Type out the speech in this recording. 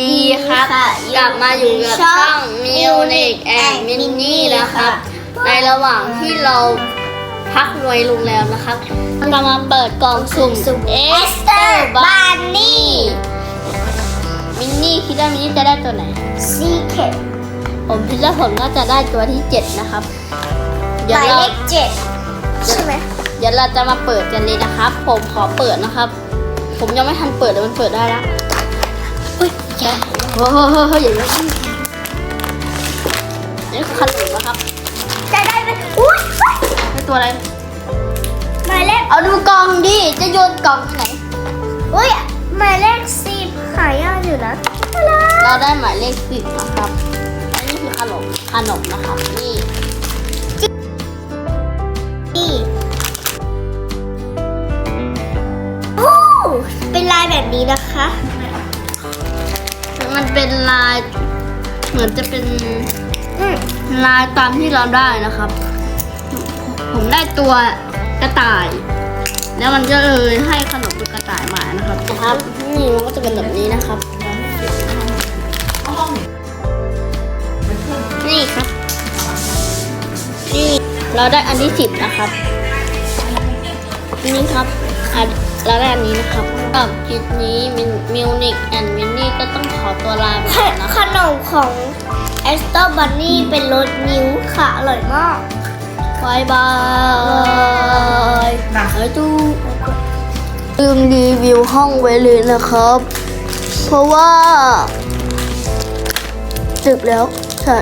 ดีครับค่ะกลับมาอยู่กับช่ช่อองง Music and Minnie นะครับ ในระหว่างที่เราพักไว้โรงแรมนะครับเรามาเปิดกล่องสุ่มเอสเตอ Esther ร์บานนี่มินนี่คิดว่ามินนี่จะได้ตัวไหนซีเคทผมคิดว่าผมน่าจะได้ตัวที่7นะครับหเดี๋ยวมายเราเลขเจ็ดใช่ไหมเดี๋ยวเราจะมาเปิดกันเลยนะครับ ผมขอเปิดนะครับ ผมยังไม่ทันเปิดเลยมันเปิดได้แล้วเฮ้ย แกโอ้โหอย่างนี้นี่คือขนมนะครับ จะได้ไหมอุ้ยนี่ตัวอะไรหมายเลขเอาดูกล่องดิ จะโยนกล่องไปไหนอุ้ยหมายเลขสิบขายยากอยู่นะ เราได้หมายเลขสิบนะครับและนี่คือขนมขนมนะครับนี่นี่เป็นลายแบบนี้นะคะ มันเป็นลาย เหมือนจะเป็นอืมลายตามที่เราได้นะครับ ผมได้ตัวกระต่าย แล้วมันก็เลยให้ขนมเป็นกระต่ายมานะครับนะครับนี่มันก็จะเป็นแบบนี้นะครับ นี่ครับนี่เราได้อันที่สิบนะครับ นี่ครับอัน เราได้อันนี้นะครับกับคลิปนี้มิวนิกแอนด์มินนี่ก็ต้องขอตัวลาไปก่อนนะขนมของเอสเตอร์บันนี่เป็นรสนิ้วค่ะอร่อยมากบายบายเฮ้ยตู้ลืมรีวิวห้องไว้เลยนะครับ เพราะว่าดึกแล้วใช่